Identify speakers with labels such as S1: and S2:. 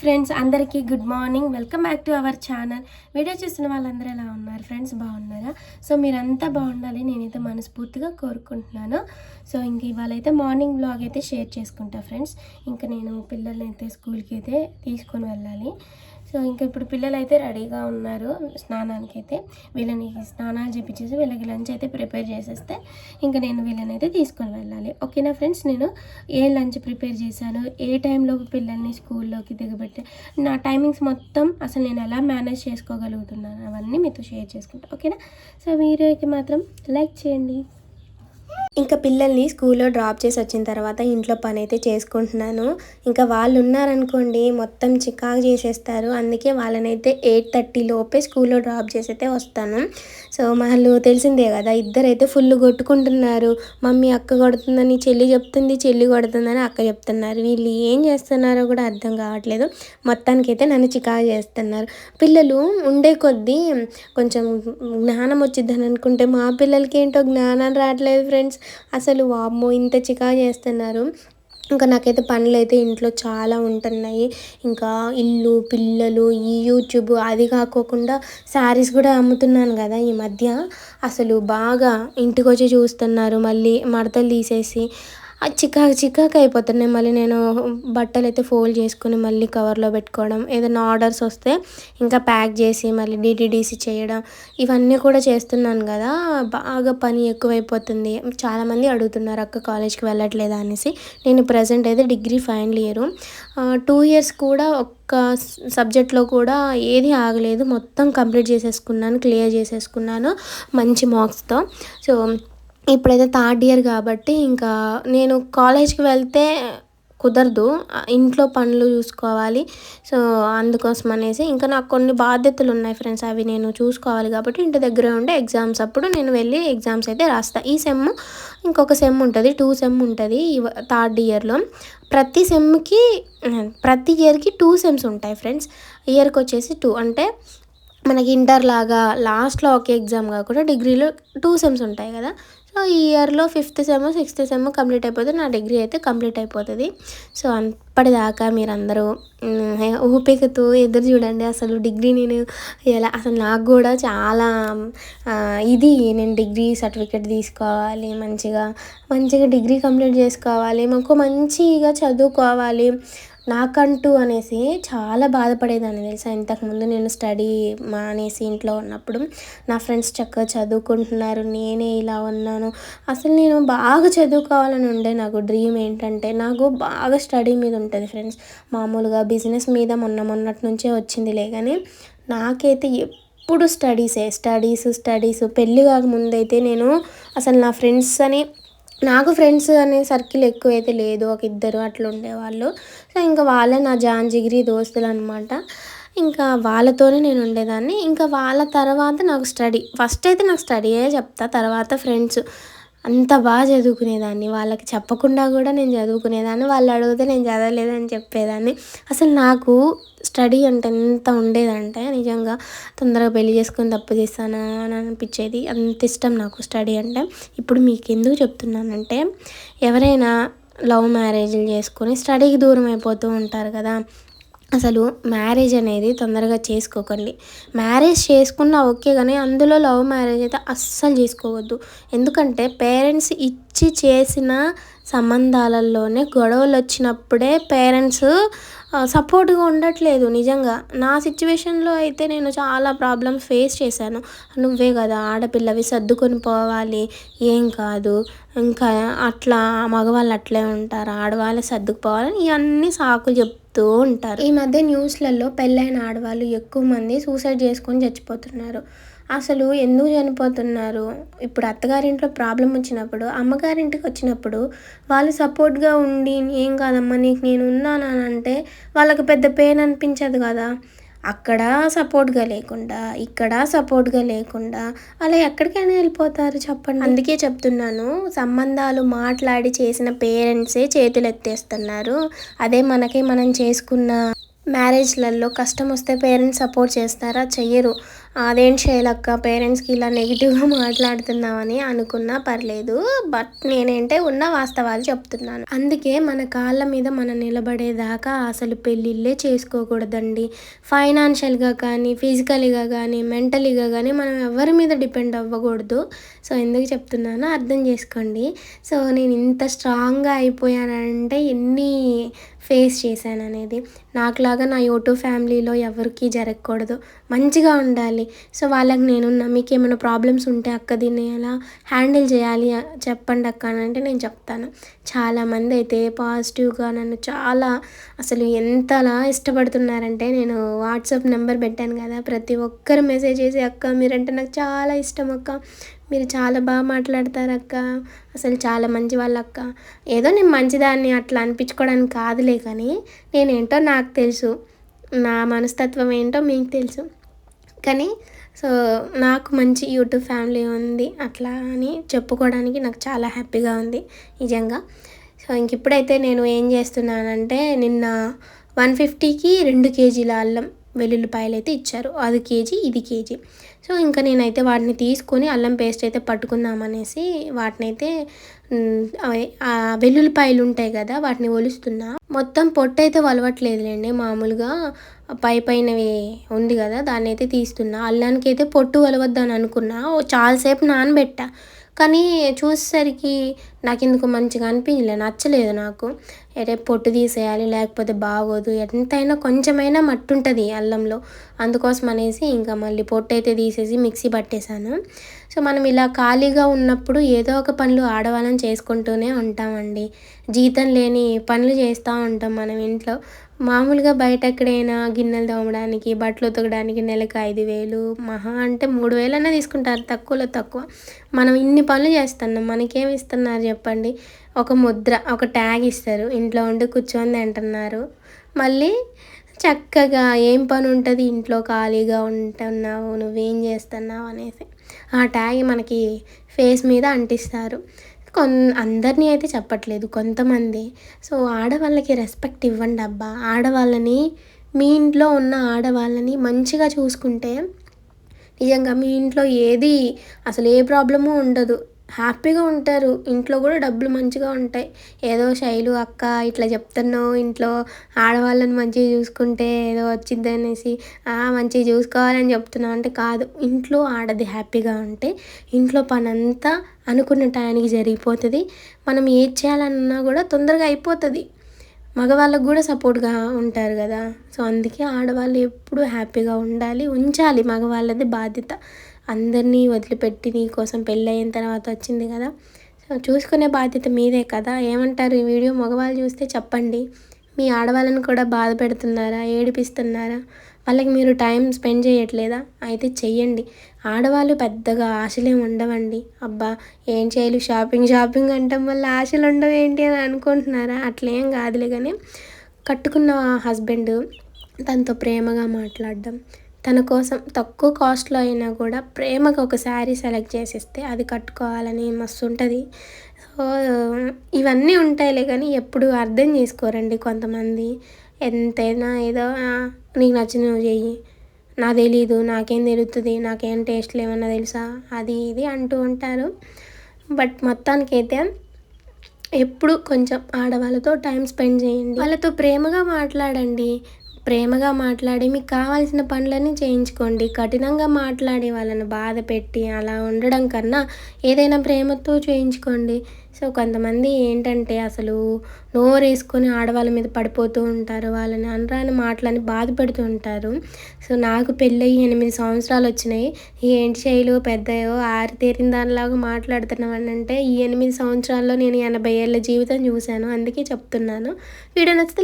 S1: Friends అందరికీ good morning welcome back to our channel video చూసిన వాళ్ళందరూ ఎలా ఉన్నారు? ఫ్రెండ్స్ బాగున్నారా? సో మీరంతా బాగుండాలి నేనైతే మనస్ఫూర్తిగా కోరుకుంటున్నాను. సో ఇంక ఇవాళ అయితే మార్నింగ్ బ్లాగ్ అయితే షేర్ చేసుకుంటా ఫ్రెండ్స్ ఇంకా నేను పిల్లల్ని అయితే స్కూల్కి అయితే తీసుకొని వెళ్ళాలి. సో ఇంకా ఇప్పుడు పిల్లలు అయితే రెడీగా ఉన్నారు స్నానానికి అయితే వీళ్ళని స్నానాలు చేపించేసి వీళ్ళకి లంచ్ అయితే ప్రిపేర్ చేసేస్తే ఇంకా నేను వీళ్ళని అయితే తీసుకొని వెళ్ళాలి. ఓకేనా ఫ్రెండ్స్? నేను ఏ లంచ్ ప్రిపేర్ చేశాను ఏ టైంలో పిల్లల్ని స్కూల్లోకి దిగబెట్టి నా టైమింగ్స్ మొత్తం అసలు నేను ఎలా మేనేజ్ చేసుకోగలుగుతున్నాను అవన్నీ మీతో షేర్ చేసుకుంటాను ఓకేనా? సో వీడియోకి మాత్రం లైక్ చేయండి.
S2: ఇంకా పిల్లల్ని స్కూల్లో డ్రాప్ చేసి వచ్చిన తర్వాత ఇంట్లో పని అయితే చేసుకుంటున్నాను. ఇంకా వాళ్ళు ఉన్నారనుకోండి మొత్తం చికాకు చేసేస్తారు. అందుకే వాళ్ళనైతే ఎయిట్ థర్టీ లోపే స్కూల్లో డ్రాప్ చేసైతే వస్తాను. సో వాళ్ళు తెలిసిందే కదా ఇద్దరైతే ఫుల్ కొట్టుకుంటున్నారు. మమ్మీ అక్క కొడుతుందని చెల్లి చెప్తుంది చెల్లి కొడుతుందని అక్క చెప్తున్నారు. వీళ్ళు ఏం చేస్తున్నారో కూడా అర్థం కావట్లేదు. మొత్తానికైతే నన్ను చికాకు చేస్తున్నారు. పిల్లలు ఉండే కొద్దీ కొంచెం జ్ఞానం వచ్చిద్దని అనుకుంటే మా పిల్లలకి ఏంటో జ్ఞానం రావట్లేదు ఫ్రెండ్స్. అసలు వామ్మో ఇంత చికా చేస్తున్నారు. ఇంకా నాకైతే పనులు అయితే ఇంట్లో చాలా ఉంటున్నాయి. ఇంకా ఇల్లు పిల్లలు ఈ యూట్యూబ్ అది కాకోకుండా శారీస్ కూడా అమ్ముతున్నాను కదా ఈ మధ్య. అసలు బాగా ఇంటికి వచ్చి చూస్తున్నారు. మళ్ళీ మడతలు తీసేసి చికాకు చికాకు అయిపోతున్నాయి. మళ్ళీ నేను బట్టలు అయితే ఫోల్డ్ చేసుకుని మళ్ళీ కవర్లో పెట్టుకోవడం ఏదైనా ఆర్డర్స్ వస్తే ఇంకా ప్యాక్ చేసి మళ్ళీ డిటిడిసి చేయడం ఇవన్నీ కూడా చేస్తున్నాను కదా. బాగా పని ఎక్కువైపోతుంది. చాలామంది అడుగుతున్నారు అక్క కాలేజ్కి వెళ్ళట్లేదా? అనేసి. నేను ప్రజెంట్ అయితే degree final year. Two years కూడా ఒక్క సబ్జెక్ట్లో కూడా ఏది ఆగలేదు. మొత్తం కంప్లీట్ చేసేసుకున్నాను క్లియర్ చేసేసుకున్నాను మంచి మార్క్స్తో. సో ఇప్పుడైతే థర్డ్ ఇయర్ కాబట్టి ఇంకా నేను కాలేజ్కి వెళ్తే కుదరదు. ఇంట్లో పనులు చూసుకోవాలి. సో అందుకోసం అనేసి ఇంకా నాకు కొన్ని బాధ్యతలు ఉన్నాయి ఫ్రెండ్స్. అవి నేను చూసుకోవాలి కాబట్టి ఇంటి దగ్గర ఉండే ఎగ్జామ్స్ అప్పుడు నేను వెళ్ళి ఎగ్జామ్స్ అయితే రాస్తాను ఈ సెమ్ ఇంకొక సెమ్ ఉంటుంది టూ సెమ్ ఉంటుంది థర్డ్ ఇయర్లో. ప్రతి సెమ్కి ప్రతి ఇయర్కి టూ సెమ్స్ ఉంటాయి ఫ్రెండ్స్. ఇయర్కి వచ్చేసి టూ. అంటే మనకి ఇంటర్ లాగా లాస్ట్లో ఒక ఎగ్జామ్ కాకుండా డిగ్రీలో టూ సెమ్స్ ఉంటాయి కదా. సో ఈ ఇయర్లో fifth sem sixth sem complete అయిపోతే నా డిగ్రీ అయితే కంప్లీట్ అయిపోతుంది. సో అప్పటిదాకా మీరందరూ ఊపికతో ఎదురు చూడండి. అసలు డిగ్రీ నేను ఎలా అసలు నాకు కూడా చాలా ఇది. నేను డిగ్రీ సర్టిఫికేట్ తీసుకోవాలి మంచిగా మంచిగా డిగ్రీ కంప్లీట్ చేసుకోవాలి మాకు మంచిగా చదువుకోవాలి. నాకంటూ అనేసి చాలా బాధపడేదాన్ని తెలుసా? ఇంతకుముందు నేను స్టడీ మానేసి ఇంట్లో ఉన్నప్పుడు నా ఫ్రెండ్స్ చక్కగా చదువుకుంటున్నారు నేనే ఇలా ఉన్నాను. అసలు నేను బాగా చదువుకోవాలని ఉండే నాకు డ్రీమ్ ఏంటంటే నాకు బాగా స్టడీ మీద ఉంటుంది ఫ్రెండ్స్. మామూలుగా బిజినెస్ మీద మొన్న మొన్నటి నుంచే వచ్చిందిలే కానీ నాకైతే ఎప్పుడు స్టడీసే స్టడీస్ స్టడీస్. పెళ్ళి కాకముందైతే నేను అసలు నా ఫ్రెండ్స్ అని నాకు ఫ్రెండ్స్ అనే సర్కిల్ ఎక్కువ అయితే లేదు. ఒక ఇద్దరు అట్లా ఉండేవాళ్ళు. సో ఇంకా వాళ్ళే నా జాన్ జిగిరి దోస్తులు అనమాట ఇంకా వాళ్ళతోనే నేను ఉండేదాన్ని. ఇంకా వాళ్ళ తర్వాత నాకు స్టడీ ఫస్ట్ అయితే నాకు స్టడీయే చెప్తా. తర్వాత ఫ్రెండ్స్ అంత బాగా చదువుకునేదాన్ని. వాళ్ళకి చెప్పకుండా కూడా నేను చదువుకునేదాన్ని. వాళ్ళు అడిగితే నేను చదవలేదని చెప్పేదాన్ని. అసలు నాకు స్టడీ అంటే ఎంత ఉండేదంటే నిజంగా తొందరగా పెళ్ళి చేసుకొని తప్పు చేస్తానా అని అనిపించేది. అంత ఇష్టం నాకు స్టడీ అంటే. ఇప్పుడు మీకు ఎందుకు చెప్తున్నానంటే ఎవరైనా లవ్ మ్యారేజ్లు చేసుకొని స్టడీకి దూరం అయిపోతూ ఉంటారు కదా అసలు మ్యారేజ్ అనేది తొందరగా చేసుకోకండి. మ్యారేజ్ చేసుకున్నా ఓకే కానీ అందులో లవ్ మ్యారేజ్ అయితే అస్సలు చేసుకోవద్దు. ఎందుకంటే పేరెంట్స్ ఇచ్చి చేసిన సంబంధాలలోనే గొడవలు వచ్చినప్పుడే పేరెంట్స్ సపోర్ట్గా ఉండట్లేదు నిజంగా. నా సిచ్యువేషన్లో అయితే నేను చాలా ప్రాబ్లమ్స్ ఫేస్ చేశాను. నువ్వే కదా ఆడపిల్లవి సర్దుకొని పోవాలి ఏం కాదు. ఇంకా అట్లా మగవాళ్ళు అట్లే ఉంటారు ఆడవాళ్ళు సర్దుకుపోవాలని ఇవన్నీ సాకులు చెప్తూ ఉంటారు. ఈ మధ్య న్యూస్లలో పెళ్ళైన ఆడవాళ్ళు ఎక్కువ మంది సూసైడ్ చేసుకొని చచ్చిపోతున్నారు. అసలు ఎందుకు చనిపోతున్నారు? ఇప్పుడు అత్తగారింట్లో ప్రాబ్లం వచ్చినప్పుడు అమ్మగారింటికి వచ్చినప్పుడు వాళ్ళు సపోర్ట్గా ఉండి ఏం కాదమ్మా నీకు నేను ఉన్నానని అంటే వాళ్ళకి పెద్ద పెయిన్ అనిపించదు కదా. అక్కడ సపోర్ట్గా లేకుండా ఇక్కడ సపోర్ట్గా లేకుండా అలా ఎక్కడికైనా వెళ్ళిపోతారు చెప్పండి. అందుకే చెప్తున్నాను సంబంధాలు మాట్లాడి చేసిన పేరెంట్సే చేతులు ఎత్తేస్తున్నారు అదే మనకే మనం చేసుకున్న మ్యారేజ్లలో కష్టం వస్తే పేరెంట్స్ సపోర్ట్ చేస్తారా? చెయ్యరు. అదేం చేయలక్క? పేరెంట్స్కి ఇలా నెగిటివ్గా మాట్లాడుతున్నామని అనుకున్నా పర్లేదు. బట్ నేనేంటే ఉన్న వాస్తవాలు చెప్తున్నాను. అందుకే మన కాళ్ళ మీద మనం నిలబడేదాకా అసలు పెళ్ళిళ్ళే చేసుకోకూడదండి. ఫైనాన్షియల్గా కానీ ఫిజికల్గా కానీ మెంటలీగా కానీ మనం ఎవరి మీద డిపెండ్ అవ్వకూడదు. సో ఎందుకు చెప్తున్నానో అర్థం చేసుకోండి. సో నేను ఇంత స్ట్రాంగ్గా అయిపోయానంటే ఎన్ని ఫేస్ చేశాను అనేది నాకులాగా నా యూట్యూబ్ ఫ్యామిలీలో ఎవరికి జరగకూడదు. మంచిగా ఉండాలి. సో వాళ్ళకి నేను మీకు ఏమైనా ప్రాబ్లమ్స్ ఉంటే అక్క దీన్ని ఎలా హ్యాండిల్ చేయాలి చెప్పండి అక్క అని అంటే నేను చెప్తాను. చాలామంది అయితే పాజిటివ్గా నన్ను చాలా అసలు ఎంతలా ఇష్టపడుతున్నారంటే నేను వాట్సాప్ నెంబర్ పెట్టాను కదా ప్రతి ఒక్కరు మెసేజ్ చేసి అక్క మీరంటే నాకు చాలా ఇష్టం అక్క. మీరు చాలా బాగా మాట్లాడతారు అక్క అసలు చాలా మంచి వాళ్ళు అక్క ఏదో నేను మంచిదాన్ని అట్లా అనిపించుకోవడానికి కాదులే కానీ నేనేంటో నాకు తెలుసు. నా మనస్తత్వం ఏంటో మీకు తెలుసు. కానీ సో నాకు మంచి యూట్యూబ్ ఫ్యామిలీ ఉంది అట్లా అని చెప్పుకోవడానికి నాకు చాలా హ్యాపీగా ఉంది నిజంగా. సో ఇంక ఇప్పుడైతే నేను ఏం చేస్తున్నానంటే నిన్న వన్ ఫిఫ్టీకి రెండు కేజీల అల్లం వెల్లుల్లిపాయలు అయితే ఇచ్చారు. అది కేజీ ఇది కేజీ. సో ఇంకా నేనైతే వాటిని తీసుకొని అల్లం పేస్ట్ అయితే పట్టుకుందామనేసి వాటినైతే వెల్లుల్లిపాయలు ఉంటాయి కదా వాటిని ఒలుస్తున్నా. మొత్తం పొట్టు అయితే వలవట్లేదులేండి మామూలుగా పై పైనవి ఉంది కదా దాన్ని అయితే తీస్తున్నా. అల్లానికి అయితే పొట్టు వలవద్దని అనుకున్నా. చాలాసేపు నానబెట్టా. కానీ చూసేసరికి నాకు ఎందుకు మంచిగా అనిపించలే నచ్చలేదు నాకు. అరే పొట్టు తీసేయాలి లేకపోతే బాగోదు ఎంతైనా కొంచెమైనా మట్టి ఉంటుంది అల్లంలో. అందుకోసం అనేసి ఇంకా మళ్ళీ పొట్టు అయితే తీసేసి మిక్సీ పట్టేశాను. సో మనం ఇలా ఖాళీగా ఉన్నప్పుడు ఏదో ఒక పనులు ఆడవాళ్ళని చేసుకుంటూనే ఉంటామండి. జీతం లేని పనులు చేస్తూ ఉంటాం మనం ఇంట్లో. మామూలుగా బయట ఎక్కడైనా గిన్నెలు తోమడానికి బట్టలు ఉతకడానికి నెలకు ఐదు వేలు మహా అంటే మూడు వేలన్నా తీసుకుంటారు. తక్కువలో తక్కువ. మనం ఇన్ని పనులు చేస్తున్నాం. మనకేమి ఇస్తున్నారు చెప్పండి? ఒక ముద్ర ఒక ట్యాగ్ ఇస్తారు. ఇంట్లో ఉండి కూర్చొని తింటున్నారు. మళ్ళీ చక్కగా ఏం పని ఉంటుంది? ఇంట్లో ఖాళీగా ఉంటున్నావు నువ్వేం చేస్తున్నావు అనేసి. ఆ ట్యాగ్ మనకి ఫేస్ మీద అంటిస్తారు. కొన్ అందరినీ అయితే చెప్పట్లేదు కొంతమంది. సో ఆడవాళ్ళకి రెస్పెక్ట్ ఇవ్వండి అబ్బా. ఆడవాళ్ళని మీ ఇంట్లో ఉన్న ఆడవాళ్ళని మంచిగా చూసుకుంటే నిజంగా మీ ఇంట్లో ఏది అసలు ఏ ప్రాబ్లము ఉండదు. హ్యాపీగా ఉంటారు. ఇంట్లో కూడా డబ్బులు మంచిగా ఉంటాయి. ఏదో శైలు అక్క ఇట్లా చెప్తున్నావు. ఇంట్లో ఆడవాళ్ళని మంచిగా చూసుకుంటే ఏదో వచ్చింది అనేసి మంచిగా చూసుకోవాలని చెప్తున్నావు అంటే కాదు. ఇంట్లో ఆడది హ్యాపీగా ఉంటే ఇంట్లో పని అంతా అనుకున్న టయానికి జరిగిపోతుంది. మనం ఏది చేయాలన్నా కూడా తొందరగా అయిపోతుంది. మగవాళ్ళకు కూడా సపోర్ట్గా ఉంటారు కదా. సో అందుకే ఆడవాళ్ళు ఎప్పుడూ హ్యాపీగా ఉండాలి. ఉంచాలి మగవాళ్ళది బాధ్యత. అందరినీ వదిలిపెట్టి నీ కోసం తర్వాత వచ్చింది కదా. సో చూసుకునే బాధ్యత మీదే కదా. ఏమంటారు ఈ వీడియో? మగవాళ్ళు చూస్తే చెప్పండి. మీ ఆడవాళ్ళని కూడా బాధ పెడుతున్నారా? ఏడిపిస్తున్నారా? వాళ్ళకి మీరు టైం స్పెండ్ చేయట్లేదా? అయితే చెయ్యండి. ఆడవాళ్ళు పెద్దగా ఆశలేం ఉండవండి. అబ్బా ఏం చేయాలి? షాపింగ్ షాపింగ్ అంటాం వల్ల ఆశలు ఉండవు ఏంటి అని అనుకుంటున్నారా? అట్లేం కాదులే కానీ కట్టుకున్న హస్బెండ్ తనతో ప్రేమగా మాట్లాడడం తన కోసం తక్కువ కాస్ట్లో అయినా కూడా ప్రేమగా ఒక శారీ సెలెక్ట్ చేసిస్తే అది కట్టుకోవాలని మస్తు ఉంటుంది సో ఇవన్నీ ఉంటాయిలే కానీ ఎప్పుడు అర్థం చేసుకోరండి కొంతమంది. ఎంతైనా ఏదో నీకు నచ్చిన నువ్వు చెయ్యి. నా తెలీదు నాకేం తెలుస్తుంది నాకేం టేస్ట్లు ఏమన్నా తెలుసా? అది ఇది అంటూ ఉంటారు. బట్ మొత్తానికైతే ఎప్పుడు కొంచెం ఆడవాళ్ళతో టైం స్పెండ్ చేయండి. వాళ్ళతో ప్రేమగా మాట్లాడండి. ప్రేమగా మాట్లాడి మీకు కావాల్సిన పనులన్నీ చేయించుకోండి. కఠినంగా మాట్లాడి వాళ్ళని బాధ పెట్టి అలా ఉండడం కన్నా ఏదైనా ప్రేమతో చేయించుకోండి. సో కొంతమంది ఏంటంటే అసలు నోరేసుకొని ఆడవాళ్ళ మీద పడిపోతూ ఉంటారు. వాళ్ళని అనరాని మాటలని బాధ పెడుతూ ఉంటారు. సో నాకు పెళ్ళయి ఎనిమిది సంవత్సరాలు వచ్చినాయి. ఏంటి శైలు పెద్దయో ఆరితేరిన దానిలాగా మాట్లాడుతున్నావు అంటే ఈ ఎనిమిది సంవత్సరాల్లో నేను ఎనభై ఏళ్ళ జీవితం చూశాను. అందుకే చెప్తున్నాను. వీడియో నచ్చితే